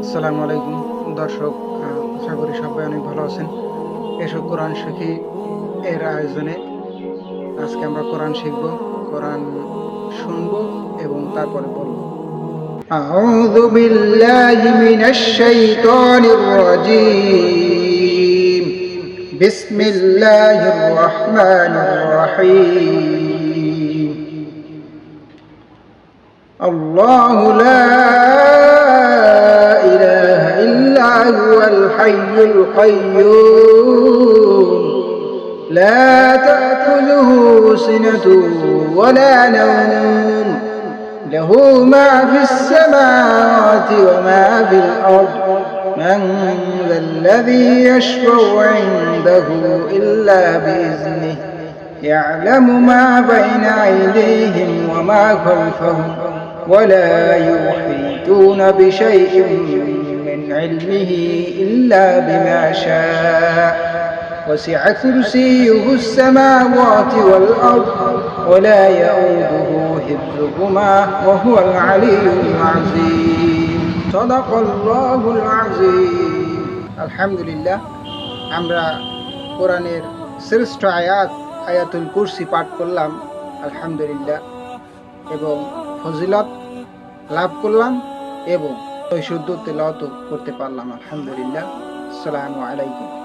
আসসালামু আলাইকুম দর্শক আহ, আশা করি সবাই অনেক ভালো আছেন এসো কোরআন শিখি এর আয়োজনে আজকে আমরা কোরআন শিখব কোরআন শুনবো এবং তারপরে বলবো أعوذ بالله من الشيطان الرجيم بسم الله الرحمن الرحيم الله لا إله إلا هو الحي القيوم. لا تأخذه سنة ولا نوم. له ما في السماوات وما في الأرض. من ذا الذي يشفع عنده إلا بإذنه. يعلم ما بين أيديهم وما خلفهم. ولا يحيطون بشيء علمه إلا بما شاء وسع كرسيه السماوات والأرض ولا يؤوده حفظهما وهو العلي العظيم صدق الله العظيم الحمد لله আমরা কোরআনের শ্রেষ্ঠ আয়াত আয়াতুল কুরসি পাঠ করলাম আলহামদুলিল্লাহ এবং ফজিলত লাভ করলাম এবং শুদ্ধ তেলাওয়াত করতে পারলাম আলহামদুলিল্লাহ। আসসালামু আলাইকুম।